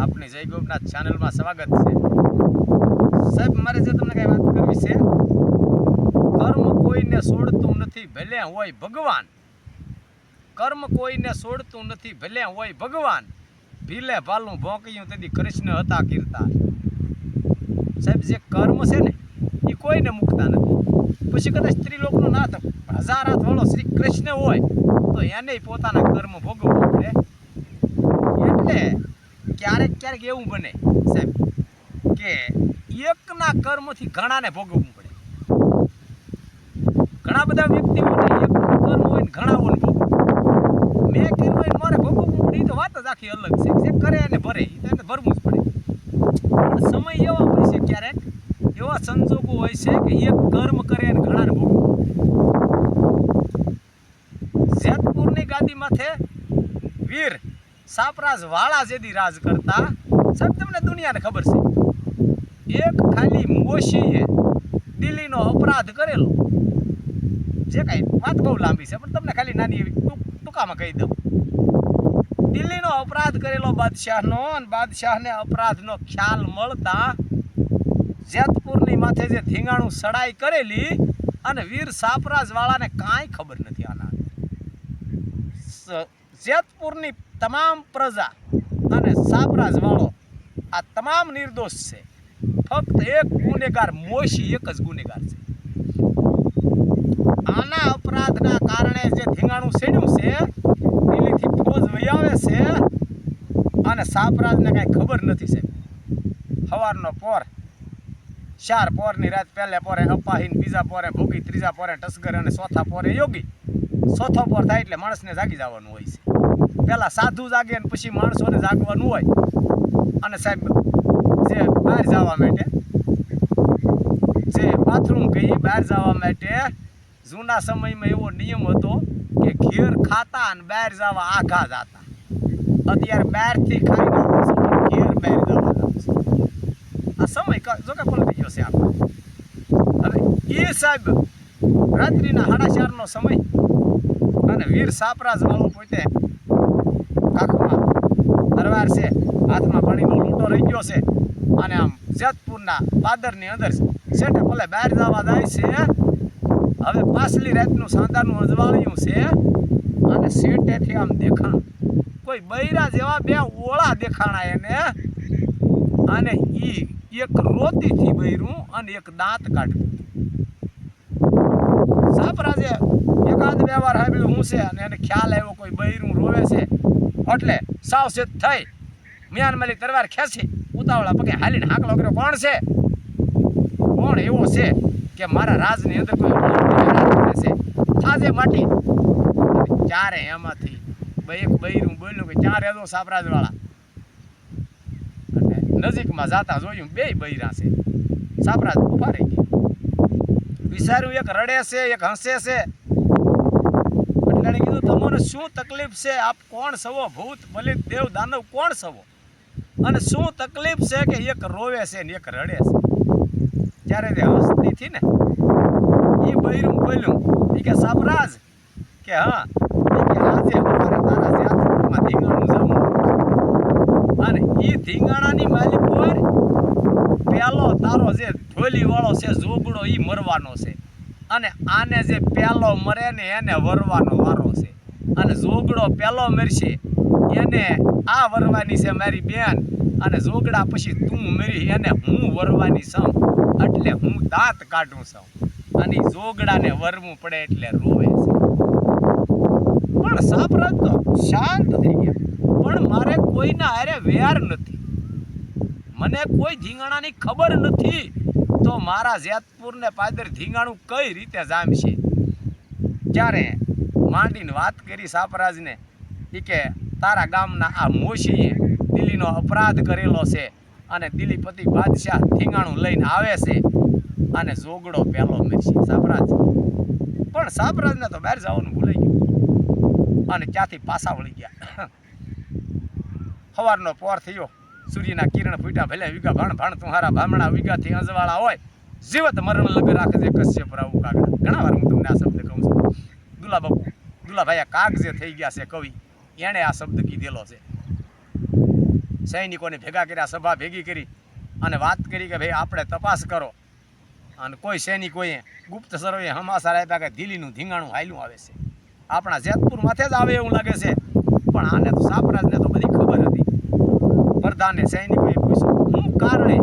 આપની જય ગોપનાથ ચેનલમાં સ્વાગત છે. સાહેબ, મારે જે તમને કઈ વાત કરવી છે, કર્મ કોઈને છોડતું નથી, ભલે હોય ભગવાન. કર્મ કોઈને છોડતું નથી, ભલે હોય ભગવાન. ભીલે ભાલું ભોંકિયું તેથી કૃષ્ણ હતા કીર્તા. સાહેબ, જે કર્મ છે ને એ કોઈને મૂકતા નથી. પછી કદાચ સ્ત્રીલોકનો નાથ હજાર હાથ વાળો શ્રી કૃષ્ણ હોય, તો એને પોતાના કર્મ ભોગવવું પડે. એટલે ક્યારેક ક્યારેક એવું બને, સાહેબ, કે એકના કર્મથી ઘણાને ભોગવવું પડે. ઘણા બધા વ્યક્તિઓને એકનું કર્મ હોય ને ઘણાઓને ભોગવવું મેં કર્યું હોય મારે ભોગવવું પડે એ તો વાત જ આખી અલગ છે. જે કરે એને ભરે એને ભરવું જ પડે. સમય એવા હોય છે ક્યારેક, એવા સંજોગો હોય છે કે એક કર્મ કરે અને ઘણાને ભોગવું. જેતપુરની ગાદી માથે વીર સાપરાજ વાળા જેદી રાજ કરતા. સાહેબ, તમને દુનિયાને ખબર છે. એક ખાલી મોશીએ દિલ્હીનો અપરાધ કરેલો. જે કાંઈ વાત બહુ લાંબી છે, પણ તમને ખાલી નાની એવી ટૂંક- ટૂંકામાં કહી દઉં. દિલ્હીનો અપરાધ કરેલો બાદશાહનો અને બાદશાહને અપરાધનો ખ્યાલ મળતા જેતપુરની માથે જે ધીંગાણું સડાઈ કરેલી અને વીર સાપરાજવાળાને કાંઈ ખબર નથી આના. જેતપુરની તમામ પ્રજા અને સાપરાજ વાળો આ તમામ નિર્દોષ છે. ફક્ત એક ગુનેગાર મોશી, એક જ ગુનેગાર છે. આના અપરાધના કારણે જે ધીંગાણું સેડ્યું છે, દિલ્હીથી ફોજ વૈયાવે છે અને સાપરાજને કાંઈ ખબર નથી છે સવારનો પોર, ચાર પોરની રાત પહેલે પોરે અપાહીન, બીજા પોરે ભોગી, ત્રીજા પોરે ટસગર અને ચોથા પોરે યોગી. ચોથો પોર થાય એટલે માણસને જાગી જવાનું હોય છે. પહેલાં સાધુ જાગે અને પછી માણસોને જાગવાનું હોય. અને સાહેબ જે બહાર જવા માટે જે બાથરૂમ ગઈ બહાર જવા માટે જૂના સમયમાં એવો નિયમ હતો કે ઘેર ખાતા અને બહાર જવા આઘા જતા અત્યારે બહારથી છો, ઘેર બહાર જવા આ સમય જો કે પલટી ગયો છે આપણે. હવે એ સાહેબ રાત્રિના સાડા ચારનો સમય. અને વીર સાપરાજ વાળો પોતે તરવાર છે. હાથમાં પાણીનો લૂંટો રહી ગયો છે. અને આમ જેતપુરના પાદરની અંદર શેઠે ભલે બહાર જવા જાય છે. હવે પાછલી રાતનું સાંધાનું અજવાળ્યું છે. અને શેઠેથી આમ દેખાણ. કોઈ બૈરા જેવા બે ઓળા દેખાણા એને. અને ઈ એક રોતીથી બૈરું અને એક દાંત કાઢ્યું. સાપરાજે એકાદ બે વાર હાંભળ્યું હું છે અને એને ખ્યાલ આવ્યો કોઈ બૈરું રોવે છે. એટલે સાવચેત થઈ. મિયાન મલિક તરવાર ખેંચી, ઉતાવળા પગે હાલીને હાકલો કર્યો. કોણ છે? કોણ એવો છે કે મારા રાજની અંદર કોઈ થાજે માટી. ચારે એમાંથી બે બૈરું બોલ્યું કે ચાર એદો સાપરાજવાળા. નજીકમાં જાતા જોયું બે બૈરા છે. સાપરાજ ઊભા રહી ગયા. વિચાર્યું, એક રડે છે, એક હસે છે. એટલે કીધું તમને શું તકલીફ છે? આપ કોણ સવો? ભૂત, મલિક, દેવ, દાનવ કોણ સવો? અને શું તકલીફ છે કે એક રોવે છે ને એક રડે છે? ત્યારે તે હસતી થી ને? એ બૈરું બોલ્યું. એ કે, સાપરાજ. કે, હા. આજે અમારે તારા જ્યાતપુરમાં ધીંગાણું જમવું અને એ ધીંગાણાની માલિક હોય પેલો તારો જે ઢોલી વાળો છે જોગડો એ મરવાનો છે. અને આને જે પેલો મરે ને એને વરવાનો વારો છે. અને ઝોગડો પહેલો મરશે. એને આ વરવાની છે મારી બેન. અને ઝોગડા પછી તું મરી, એને હું વરવાની છું એટલે હું દાંત કાઢું છું અને ઝોગડાને વરવું પડે એટલે રોવે છે. પણ સાપરાજ તો શાંત થઈ ગયા. પણ મારે કોઈના હારે વેર નથી. મને કોઈ ધીંગાણાની ખબર નથી. તો મારા જેતપુરને પાદર ધીંગાણું કઈ રીતે જામશે? ત્યારે માંડીને વાત કરી સાપરાજને. એ કે, તારા ગામના આ મોશીએ દિલ્હીનો અપરાધ કરેલો છે અને દિલ્હીપતિ બાદશાહ ઠીંગાણું લઈને આવે છે અને જોગડો પહેલો મરશે સાપરાજ. પણ સાપરાજને તો બહાર જવાનું ભૂલાઈ ગયું. અને ત્યાંથી પાછા વળી ગયા. સવારનો પોર થયો. સૂર્યના કિરણ ફૂટ્યા. ભલે વિઘા ભાણ ભાણ તુહારા ભામણા વીઘાથી અંજવાળા હોય, જીવત મરણ લગ રાખજે કશ્યપ રાવું કાગડા ઘણા વાર હું તમને આ શબ્દ કહું છું. દુલા બાપુ દુલાભાઈ કાગ જે થઈ ગયા છે કવિ, એણે આ શબ્દ કીધેલો છે. સૈનિકોને ભેગા કર્યા, સભા ભેગી કરી અને વાત કરી કે ભાઈ, આપણે તપાસ કરો. અને કોઈ સૈનિકોએ ગુપ્ત સરોએ હમાસા આપ્યા કે દિલ્હીનું ધીંગાણું હાયલું આવે છે. આપણા જેતપુર માથે જ આવે એવું લાગે છે. પણ આને તો સાપરાજને તો બધી ખબર હતી. પ્રધાને સૈનિકોએ પૂછ્યું, શું કારણે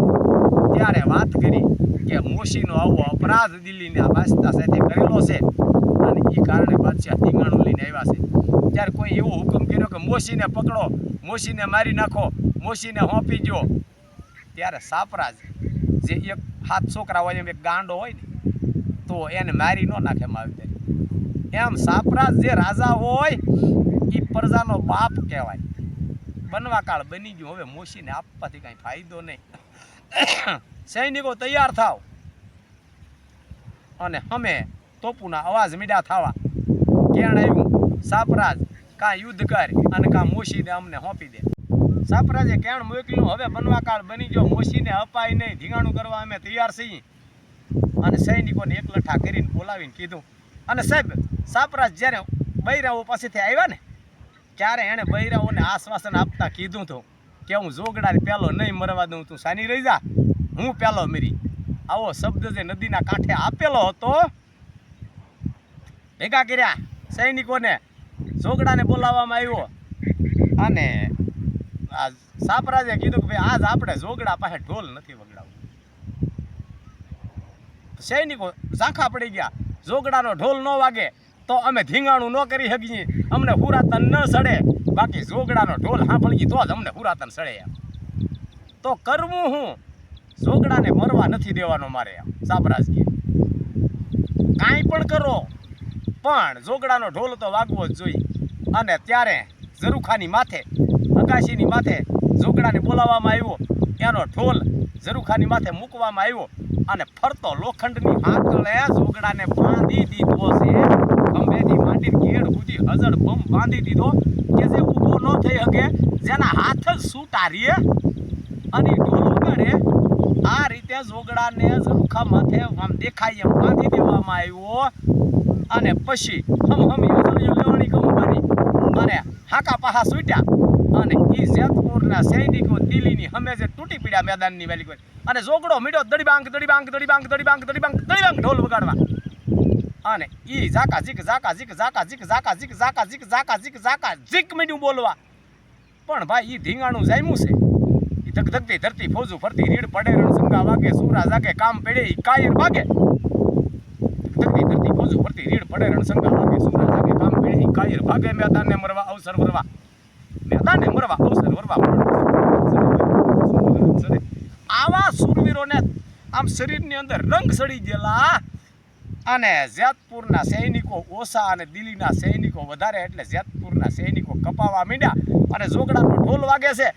ત્યારે વાત કરી કે મોશીનો આવો અપરાધ દિલ્હીના ભાષતા સાથે કરેલો છે? અને એ કારણે બાદશાહ ધીંગાણું લઈને આવ્યા છે. ત્યારે કોઈ એવો હુકમ કર્યો કે મોસીને પકડો મોસીને મારી નાખો મોસીને હોંપી ગયો ત્યારે સાપરાજ જે એક હાથ છોકરા હોય, એમ એક ગાંડો હોય ને, તો એને મારી ન નાખે માવતર એમ સાપરાજ જે રાજા હોય એ પ્રજાનો બાપ કહેવાય. બનવા કાળ બની ગયું. હવે મોશીને આપવાથી કાંઈ ફાયદો નહીં. સૈનિકો તૈયાર થાવ અને અમે તોપુના અવાજ મીડા થવા. કેણ આવ્યું સાપરાજ, કાં યુદ્ધ કર અને કાં મોશીને અમને સોંપી દે. સાપરાજે કેણ મોકલ્યું? હવે બનવા કાળ બની ગયો. મોશીને અપાય નહીં. ધીંગાણું કરવા અમે તૈયાર છીએ. અને સૈનિકોને એકલઠા કરીને બોલાવીને કીધું. અને સાહેબ, સાપરાજ જ્યારે બૈરાઓ પાસેથી આવ્યા ને, ત્યારે એણે બૈરાઓને આશ્વાસન આપતા કીધું તો કે હું જોગડાને પહેલો નહીં મરવા દઉં, તું સાની રહી જા. હું પહેલો મરી. આવો શબ્દ જે નદીના કાંઠે આપેલો હતો ભેગા કર્યા સૈનિકોને ઝોગડાને બોલાવવામાં આવ્યો. અને આ સાપરાજે કીધું કે ભાઈ, આજ આપણે જોગડા પાસે ઢોલ નથી વગડાવવું સૈનિકો ઝાંખા પડી ગયા. જોગડાનો ઢોલ ન વાગે તો અમે ધીંગાણું ન કરી શકીએ. અમને હુરાતન ન સડે. બાકી જોગડાનો ઢોલ સાંભળીએ તો જ અમને હુરાતન સડે એમ. તો કરવું હું? જોગડાને મરવા નથી દેવાનો મારે એમ, સાપરાજ. કે કાંઈ પણ કરો. પણ જોગડાનો ઢોલ તો વાગવો જ જોઈએ. અને ત્યારે ઝરૂખાની માથે, અકાશીની માથે જોગડાને બોલાવવામાં આવ્યો. એનો ઢોલ ઝરૂખાની માથે મૂકવામાં આવ્યો અને ફરતો લોખંડની હાથલે જોગડાને બાંધી દીધો છે. ખંભેથી માંડી ઘેડ સુધી હજળ બમ બાંધી દીધો કે જે ઊભો ન થઈ શકે, જેના હાથ જ છૂટા અને ઢોલ ઉગાડે, આ રીતે જોગડાને ઝરૂખા માથે આમ દેખાય એમ બાંધી દેવામાં આવ્યો. અને પછી હમ હમ યોજણીઓ લેવાની કંપની અને હાકા પાહા સૂટ્યા. અને એ જેતપુરના સૈનિકો દિલ્હીની હમે જે તૂટી પડ્યા મેદાનની વેલી કોઈ. અને જોગડો મીડો દડીબાંગ દડીબાંગ દડીબાંગ દડીબાંગ દડીબાંગ દડીબાંગ ઢોલ વગાડવા. અને એ ઝાકા ઝીક ઝાકા ઝીક ઝાકા ઝીક ઝાકા ઝીક ઝાકા ઝીક ઝાકા ઝીક ઝાકા ઝીક મીડ્યું બોલવા. પણ ભાઈ એ ધીંગાણું જામ્યું છે. ધક ધકતી ધરતી ફોજું ફરતી રીડ પડે રણસંગા વાગે, સુરા જાગે, કામ પેડે એ કાયર ભાગે. ધરતી ફોજું રીડ પડે જાગે કામ પેડે કાયર ભાગે મેદાનને મરવા, અવસર વરવા. મેદાનને મરવા, અવસર વરવા આવા સુરવીરોને આમ શરીરની અંદર રંગ સડી ગયેલા અને જેતપુરના સૈનિકો ઓછા અને દિલ્હીના સૈનિકો વધારે એટલે જેતપુરના સૈનિકો કપાવા માંડ્યા અને જોગડાનો ઢોલ વાગે છે.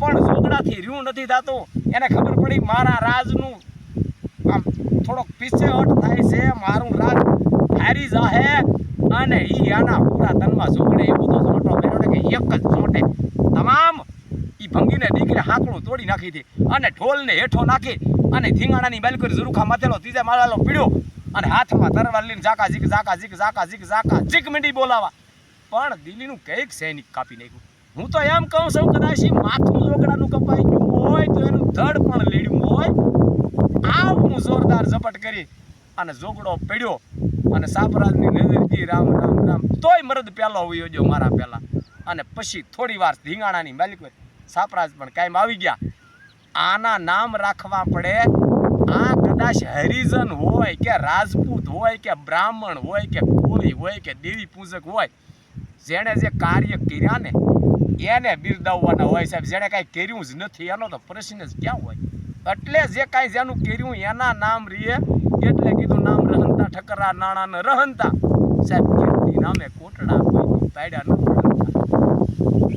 પણ જોગડાથી રહ્યું નથી થતું. એને ખબર પડી, મારા રાજનું આમ થોડોક પીછે હટ થાય છે મારું રાજ હારી જાહે અને ઈ આના પૂરા તનમાં જોગડે એ બધો ઝોટો કર્યો ને કે એક જ ઝોટે તમામ ઈ ભંગીને દીકરે હાંકડું તોડી નાખી હતી અને ઢોલને હેઠો નાખી અને ધીંગાણાની બાલકરી ઝુરુખા માથેલો ત્રીજા માળાલો પીડ્યો અને હાથમાં તરવાર લઈને ઝાકા ઝીક ઝાકા ઝીક ઝાકા ઝીક ઝાકા ઝીક મીંડી બોલાવા. પણ દિલ્હીનું કંઈક સૈનિક કાપી નાખ્યું. હું તો એમ કહું છું કદાચ માથું જોગડાનું કપાઈ ગયું હોય તો એનું ધડ પણ લીડ્યું હોય. આવું જોરદાર ઝપટ કરી અને જોગડો પડ્યો અને સાપરાજની નજરથી રામ રામ રામ. તોય મરદ પહેલો હોયો મારા પહેલાં અને પછી થોડી વાર ધીંગાણાની માલિક સાપરાજ પણ કાયમ આવી ગયા. આના નામ રાખવા પડે. આ કદાચ હરિજન હોય કે રાજપૂત હોય કે બ્રાહ્મણ હોય કે કોઈ હોય કે દેવી પૂજક હોય. જેણે જે કાર્ય કર્યા ને, એને બિરદાવવાના હોય સાહેબ. જેણે કાંઈ કર્યું જ નથી. એનો તો પ્રશ્ન જ ક્યાં હોય? એટલે જે કાંઈ જેનું કર્યું એના નામ રીએ એટલે કીધું નામ રહંતા ઠકરા નાણા ને રહંતા. સાહેબ નામે કોટડા પાડ્યા ન